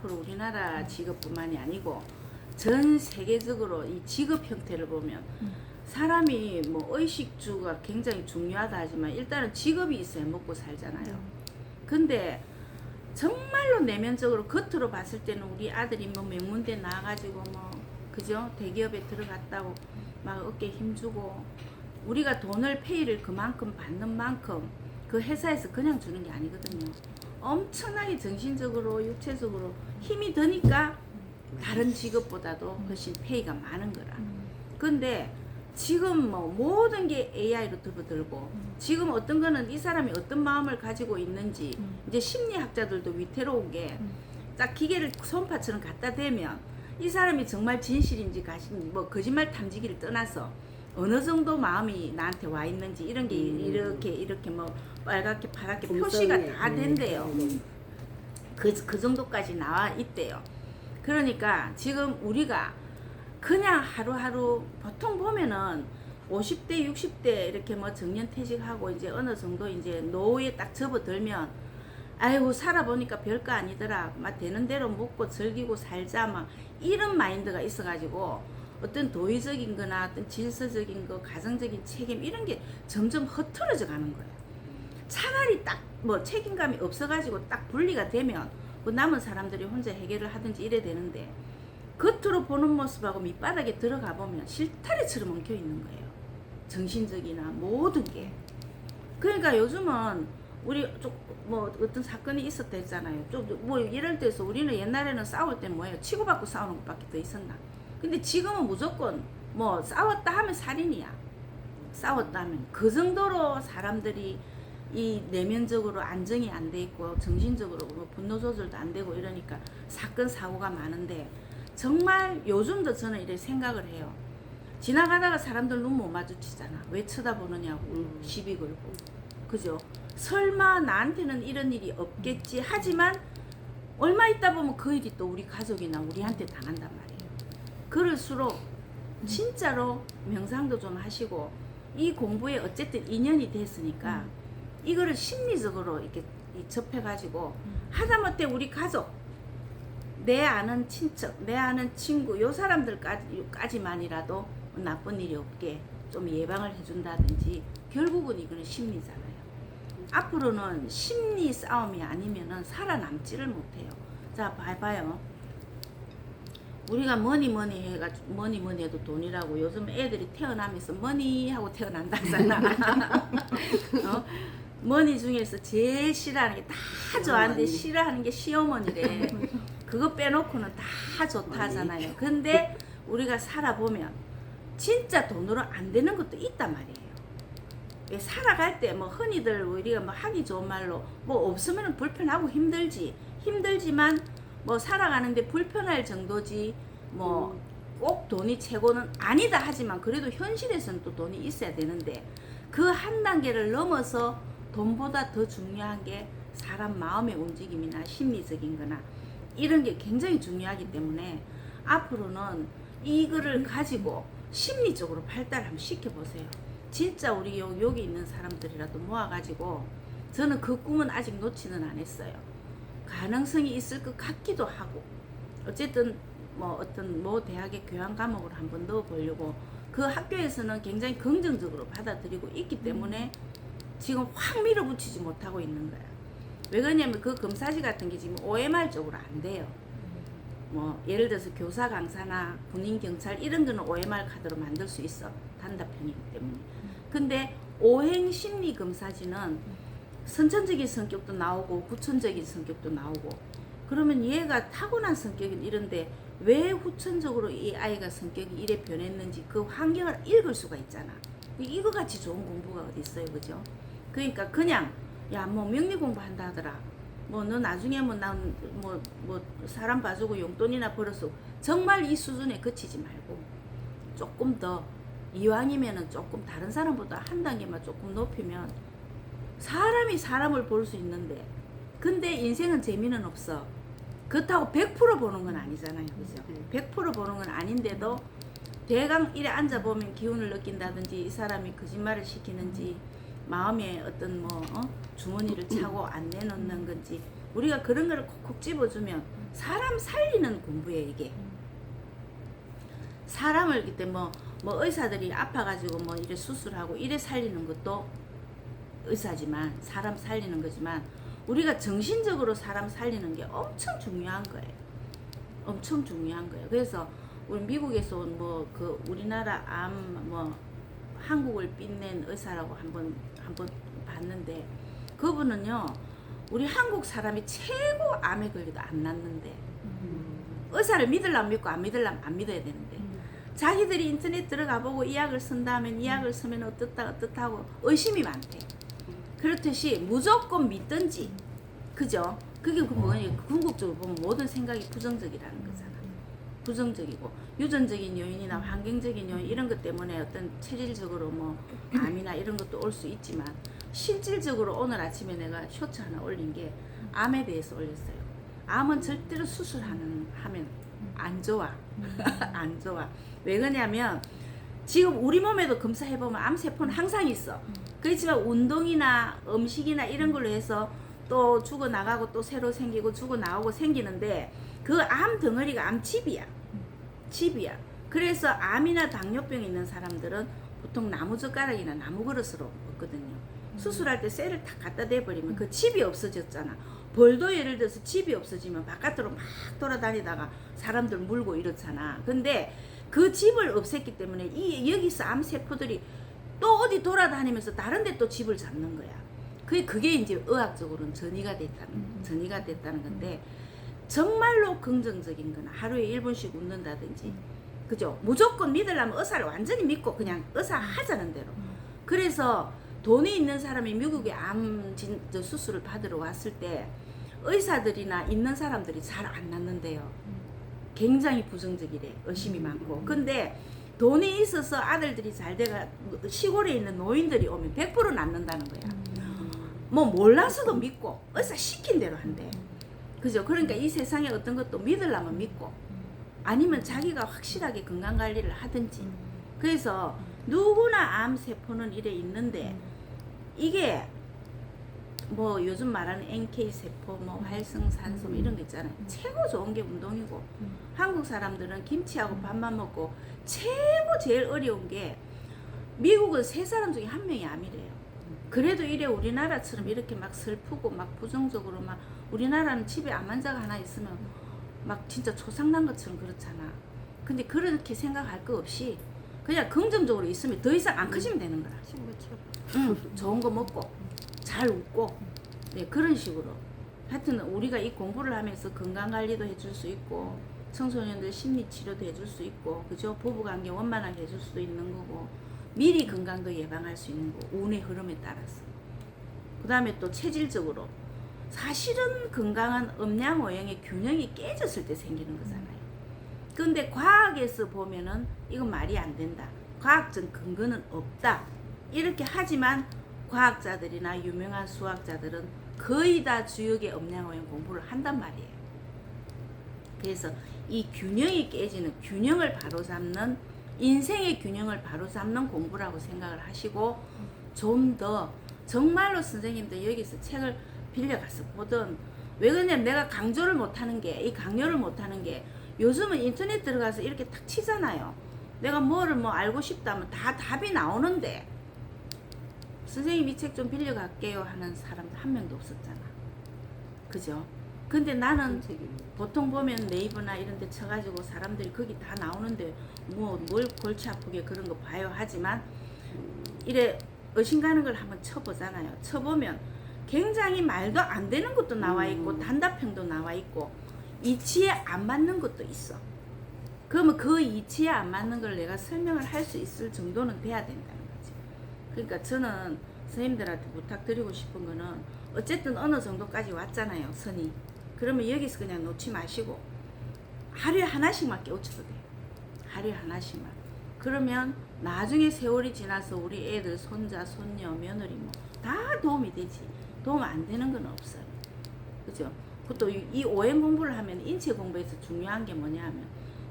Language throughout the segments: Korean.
앞으로 우리나라 직업뿐만이 아니고 전 세계적으로 이 직업 형태를 보면 음. 사람이 뭐 의식주가 굉장히 중요하다 하지만 일단은 직업이 있어야 먹고 살잖아요. 근데 정말로 내면적으로 겉으로 봤을 때는 우리 아들이 뭐 명문대 나와가지고 뭐 그죠 대기업에 들어갔다고 막 어깨 힘주고 우리가 돈을 페이를 그만큼 받는 만큼 그 회사에서 그냥 주는 게 아니거든요. 엄청나게 정신적으로 육체적으로 힘이 드니까 다른 직업보다도 훨씬 페이가 많은 거라. 근데 지금 뭐 모든 게 AI로 접어들고 지금 어떤 거는 이 사람이 어떤 마음을 가지고 있는지 이제 심리학자들도 위태로운 게 딱 기계를 손파처럼 갖다 대면 이 사람이 정말 진실인지 가시 뭐 거짓말 탐지기를 떠나서 어느 정도 마음이 나한테 와 있는지 이런 게 음. 이렇게 이렇게 뭐 빨갛게 파랗게 표시가 다 음. 된대요. 그, 그 정도까지 나와 있대요. 그러니까 지금 우리가 그냥 하루하루 보통 보면은 50대, 60대 이렇게 뭐 정년 퇴직하고 이제 어느 정도 이제 노후에 딱 접어들면 아이고 살아보니까 별거 아니더라. 막 되는 대로 먹고 즐기고 살자 막 이런 마인드가 있어가지고 어떤 도의적인 거나 어떤 질서적인 거, 가정적인 책임 이런 게 점점 흐트러져 가는 거예요. 차라리 딱 뭐 책임감이 없어가지고 딱 분리가 되면 그 남은 사람들이 혼자 해결을 하든지 이래 되는데 겉으로 보는 모습하고 밑바닥에 들어가 보면 실타래처럼 엉켜 있는 거예요. 정신적이나 모든 게. 그러니까 요즘은 우리 좀뭐 어떤 사건이 있었다 했잖아요. 좀 뭐 이럴 때서 우리는 옛날에는 싸울 때 뭐예요? 치고받고 싸우는 것밖에 더 있었나? 근데 지금은 무조건 뭐 싸웠다 하면 살인이야. 싸웠다 하면 그 정도로 사람들이 이 내면적으로 안정이 안 돼 있고 정신적으로 뭐 분노 조절도 안 되고 이러니까 사건 사고가 많은데 정말 요즘도 저는 이렇게 생각을 해요. 지나가다가 사람들 눈 못 마주치잖아. 왜 쳐다보느냐고 음. 시비 걸고. 그죠? 설마 나한테는 이런 일이 없겠지 하지만 얼마 있다 보면 그 일이 또 우리 가족이나 우리한테 당한단 말이에요. 그럴수록 진짜로 명상도 좀 하시고 이 공부에 어쨌든 인연이 됐으니까 이거를 심리적으로 이렇게 이 접해가지고 하다못해 우리 가족 내 아는 친척 내 아는 친구 요 사람들까지까지만이라도 나쁜 일이 없게 좀 예방을 해준다든지 결국은 이거는 심리잖아요. 앞으로는 심리 싸움이 아니면은 살아남지를 못해요. 자, 봐봐요. 우리가 뭐니 뭐니 해가지고 뭐니 뭐니 해도 돈이라고 요즘 애들이 태어나면서 뭐니 하고 태어난다잖아. 어? 머니 중에서 제일 싫어하는 게 다 좋아하는데. 싫어하는 게 시어머니래. 그거 빼놓고는 다 좋다 하잖아요. 근데 우리가 살아보면 진짜 돈으로 안 되는 것도 있단 말이에요. 왜 살아갈 때 뭐 흔히들 우리가 뭐 하기 좋은 말로 뭐 없으면 불편하고 힘들지 힘들지만 뭐 살아가는데 불편할 정도지 뭐 꼭 돈이 최고는 아니다 하지만 그래도 현실에서는 또 돈이 있어야 되는데 그 한 단계를 넘어서 돈보다 더 중요한 게 사람 마음의 움직임이나 심리적인 거나 이런 게 굉장히 중요하기 때문에 앞으로는 이거를 가지고 심리적으로 발달 한번 시켜보세요. 진짜 우리 요, 여기 있는 사람들이라도 모아가지고 저는 그 꿈은 아직 놓지는 않았어요. 가능성이 있을 것 같기도 하고 어쨌든 뭐 어떤 모 대학의 교양 과목을 한번 넣어 보려고 그 학교에서는 굉장히 긍정적으로 받아들이고 있기 때문에 지금 확 밀어붙이지 못하고 있는 거야. 왜 그러냐면 그 검사지 같은 게 지금 OMR 쪽으로 안 돼요. 뭐 예를 들어서 교사 강사나 군인 경찰 이런 거는 OMR 카드로 만들 수 있어 단답형이기 때문에. 근데 오행 심리 검사지는 선천적인 성격도 나오고 후천적인 성격도 나오고 그러면 얘가 타고난 성격은 이런데 왜 후천적으로 이 아이가 성격이 이래 변했는지 그 환경을 읽을 수가 있잖아. 이거 같이 좋은 공부가 어디 있어요, 그죠? 그러니까 그냥 야 뭐 명리 공부한다 하더라. 뭐 너 나중에 뭐 난 뭐뭐 사람 봐주고 용돈이나 벌어서 정말 이 수준에 그치지 말고 조금 더 이왕이면은 조금 다른 사람보다 한 단계만 조금 높이면 사람이 사람을 볼 수 있는데 근데 인생은 재미는 없어. 그렇다고 100% 보는 건 아니잖아요. 그죠? 100% 보는 건 아닌데도 대강 이래 앉아 보면 기운을 느낀다든지 이 사람이 거짓말을 시키는지 마음에 어떤 뭐 어? 주머니를 차고 안 내놓는 건지 우리가 그런 거를 콕콕 집어주면 사람 살리는 공부예요 이게. 사람을 그때 뭐, 뭐 의사들이 아파가지고 뭐 이래 수술하고 이래 살리는 것도 의사지만 사람 살리는 거지만 우리가 정신적으로 사람 살리는 게 엄청 중요한 거예요. 엄청 중요한 거예요. 그래서 우리 미국에서 온 뭐 그 우리나라 암 뭐 한국을 빛낸 의사라고 한번 한번 봤는데 그분은요 우리 한국 사람이 최고 암에 걸려도 안 낫는데 의사를 믿으려면 믿고 안 믿으려면 안 믿어야 되는데 자기들이 인터넷 들어가 보고 이 약을 쓴다면 이 약을 쓰면 어떻다 어떻다고 의심이 많대. 그렇듯이 무조건 믿든지 그죠? 그게 그 뭐니 궁극적으로 보면 모든 생각이 부정적이라는 거잖아. 부정적이고 유전적인 요인이나 환경적인 요인 이런 것 때문에 어떤 체질적으로 뭐 암이나 이런 것도 올 수 있지만 실질적으로 오늘 아침에 내가 쇼츠 하나 올린 게 암에 대해서 올렸어요. 암은 절대로 수술하는 하면 안 좋아. 안 좋아. 왜 그러냐면 지금 우리 몸에도 검사해 보면 암 세포는 항상 있어. 그렇지만 운동이나 음식이나 이런 걸로 해서 또 죽어 나가고 또 새로 생기고 죽어 나오고 생기는데 그 암 덩어리가 암집이야. 집이야. 그래서 암이나 당뇨병 있는 사람들은 보통 나무 젓가락이나 나무 그릇으로 먹거든요. 수술할 때 쇠를 탁 갖다 대버리면 그 집이 없어졌잖아. 벌도 예를 들어서 집이 없어지면 바깥으로 막 돌아다니다가 사람들 물고 이렇잖아. 근데 그 집을 없앴기 때문에 이 여기서 암 세포들이 또 어디 돌아다니면서 다른 데 또 집을 잡는 거야. 그게 그게 이제 의학적으로는 전이가 됐다는 전이가 됐다는 건데 정말로 긍정적인 거는 하루에 1분씩 웃는다든지 그죠? 무조건 믿으려면 의사를 완전히 믿고 그냥 의사 하자는 대로. 그래서 돈이 있는 사람이 미국에 암 진, 저 수술을 받으러 왔을 때 의사들이나 있는 사람들이 잘안 낫는데요. 굉장히 부정적이래. 의심이 많고. 근데 돈이 있어서 아들들이 잘 돼가 시골에 있는 노인들이 오면 100% 낫는다는 거야. 뭐 몰라서도 믿고 의사 시킨 대로 한대. 그죠? 그러니까 이 세상에 어떤 것도 믿으려면 믿고 아니면 자기가 확실하게 건강 관리를 하든지. 그래서 누구나 암 세포는 이래 있는데 이게 뭐 요즘 말하는 NK 세포, 뭐 활성산소 뭐 이런 거 있잖아요. 최고 좋은 게 운동이고 한국 사람들은 김치하고 밥만 먹고 최고 제일 어려운 게 미국은 세 사람 중에 한 명이 암이래요. 그래도 이래 우리나라처럼 이렇게 막 슬프고 막 부정적으로 막 우리나라는 집에 암 환자가 하나 있으면 막 진짜 초상난 것처럼 그렇잖아. 근데 그렇게 생각할 거 없이 그냥 긍정적으로 있으면 더 이상 안 커지면 되는 거야. 친구처럼. 응, 좋은 거 먹고 잘 웃고 네, 그런 식으로 하여튼 우리가 이 공부를 하면서 건강 관리도 해줄 수 있고 청소년들 심리 치료도 해줄 수 있고 그죠 부부 관계 원만하게 해줄 수도 있는 거고 미리 건강도 예방할 수 있는 거 운의 흐름에 따라서 그 다음에 또 체질적으로 사실은 건강한 음양 오행의 균형이 깨졌을 때 생기는 거잖아요. 근데 과학에서 보면은 이건 말이 안 된다. 과학적 근거는 없다. 이렇게 하지만 과학자들이나 유명한 수학자들은 거의 다 주역의 음양오행 공부를 한단 말이에요. 그래서 이 균형이 깨지는 균형을 바로잡는 인생의 균형을 바로잡는 공부라고 생각을 하시고 좀 더 정말로 선생님들 여기서 책을 빌려가서 보든 왜 그러냐면 내가 강조를 못하는 게 이 강요를 못하는 게 요즘은 인터넷 들어가서 이렇게 탁 치잖아요. 내가 뭐를 뭐 알고 싶다면 다 답이 나오는데 선생님 이 책 좀 빌려갈게요 하는 사람 한 명도 없었잖아. 그죠? 근데 나는 보통 보면 네이버나 이런 데 쳐가지고 사람들이 거기 다 나오는데 뭐 뭘 골치 아프게 그런 거 봐요 하지만 이래 의심가는 걸 한번 쳐보잖아요. 쳐보면 굉장히 말도 안 되는 것도 나와 있고 단답형도 나와 있고 이치에 안 맞는 것도 있어. 그러면 그 이치에 안 맞는 걸 내가 설명을 할 수 있을 정도는 돼야 거지. 그러니까 저는 선생님들한테 부탁드리고 싶은 거는 어쨌든 어느 정도까지 왔잖아요, 선이. 그러면 여기서 그냥 놓지 마시고 하루에 하나씩만 깨우쳐도 돼. 하루에 하나씩만. 그러면 나중에 세월이 지나서 우리 애들, 손자, 손녀, 며느리 뭐 다 도움이 되지. 도움 안 되는 건 없어요. 그죠? 그것도 이- 이 오행 공부를 하면 인체 공부에서 중요한 게 뭐냐 하면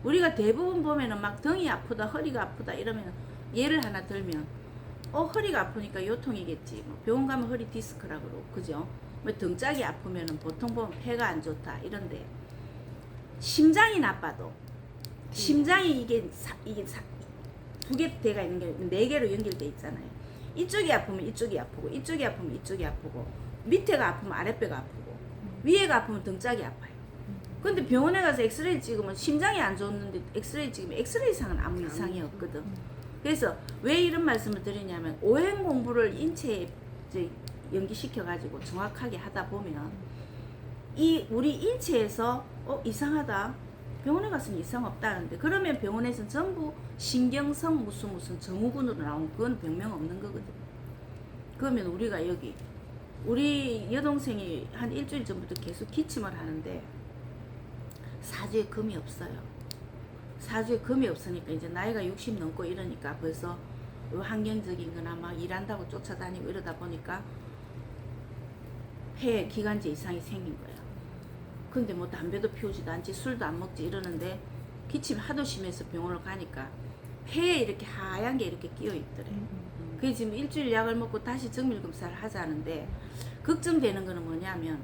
우리가 대부분 보면은 막 등이 아프다, 허리가 아프다 이러면 예를 하나 들면 어 허리가 아프니까 요통이겠지. 뭐 병원 가면 허리 디스크라 그러고 그죠? 뭐 등짝이 아프면은 보통 보면 폐가 안 좋다 이런데 심장이 나빠도 심장이 이게 사, 이게 두 개 대가 있는 게 네 개로 연결돼 있잖아요. 이쪽이 아프면 이쪽이 아프고 이쪽이 아프면 이쪽이 아프고 밑에가 아프면 아랫배가 아프고 위에가 아프면 등짝이 아파요. 근데 병원에 가서 엑스레이 찍으면 심장이 안 좋았는데 엑스레이 찍으면 엑스레이 상은 아무 이상이 없거든. 그래서 왜 이런 말씀을 드리냐면 오행 공부를 인체에 연기시켜 가지고 정확하게 하다 보면 이 우리 인체에서 어 이상하다 병원에 갔으면 이상 없다는데 그러면 병원에서는 전부 신경성 무슨 무슨 증후군으로 나온 그건 병명 없는 거거든. 그러면 우리가 여기 우리 여동생이 한 일주일 전부터 계속 기침을 하는데 사주에 금이 없어요. 사주에 금이 없으니까 이제 나이가 60 넘고 이러니까 벌써 요 환경적인 거나 막 일한다고 쫓아다니고 이러다 보니까 폐에 기관지 이상이 생긴 거예요. 근데 뭐 담배도 피우지도 않지 술도 안 먹지 이러는데 기침이 하도 심해서 병원을 가니까 폐에 이렇게 하얀 게 이렇게 끼어 있더래. 그게 지금 일주일 약을 먹고 다시 정밀 검사를 하자는데 걱정되는 거는 뭐냐면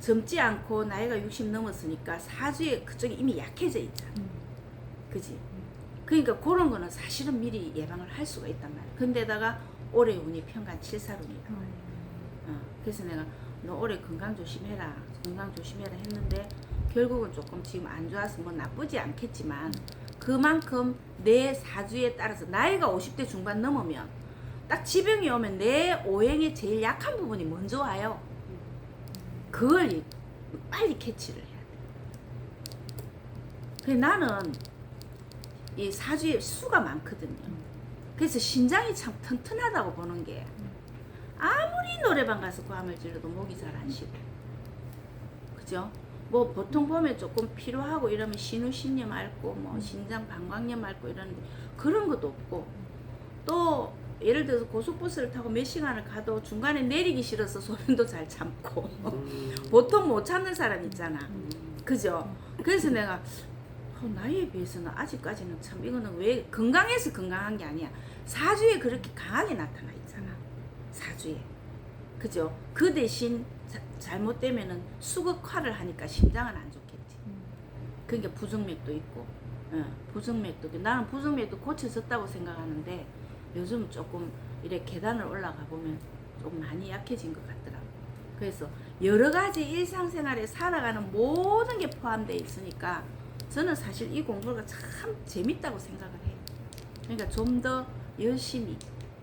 젊지 않고 나이가 60 넘었으니까 사주에 그쪽이 이미 약해져 있잖아. 그지? 그러니까 그런 거는 사실은 미리 예방을 할 수가 있단 말이야. 근데다가 올해 운이 편간 칠살운이야. 어, 그래서 내가 너 올해 건강 조심해라, 건강 조심해라 했는데 결국은 조금 지금 안 좋아서 뭐 나쁘지 않겠지만 그만큼 내 사주에 따라서 나이가 50대 중반 넘으면 딱 지병이 오면 내 오행의 제일 약한 부분이 먼저 와요. 그걸 이- 빨리 캐치를 해야 돼. 그래서 나는 이 사주에 수가 많거든요. 그래서 신장이 참 튼튼하다고 보는 게 아무리 노래방 가서 고함을 질러도 목이 잘 안 쉬고. 그죠? 뭐 보통 보면 조금 필요하고 이러면 신우신염 앓고 뭐 신장 방광염 앓고 이러는데 그런 것도 없고. 또 예를 들어서 고속버스를 타고 몇 시간을 가도 중간에 내리기 싫어서 소변도 잘 참고. 보통 못 참는 사람 있잖아. 그죠? 그래서 내가 어, 나이에 비해서는 아직까지는 참 이거는 왜 건강해서 건강한 게 아니야. 사주에 그렇게 강하게 나타나 있잖아. 사주에. 그죠? 그 대신 자- 잘못되면은 수극화를 하니까 심장은 안 좋겠지. 그러니까 부정맥도 있고 어, 부정맥도. 나는 부정맥도 고쳐졌다고 생각하는데 요즘 조금 이렇게 계단을 올라가 보면 좀 많이 약해진 것 같더라고. 그래서 여러 가지 일상생활에 살아가는 모든 게 포함되어 있으니까 저는 사실 이 공부가 참 재밌다고 생각을 해요. 그러니까 좀 더 열심히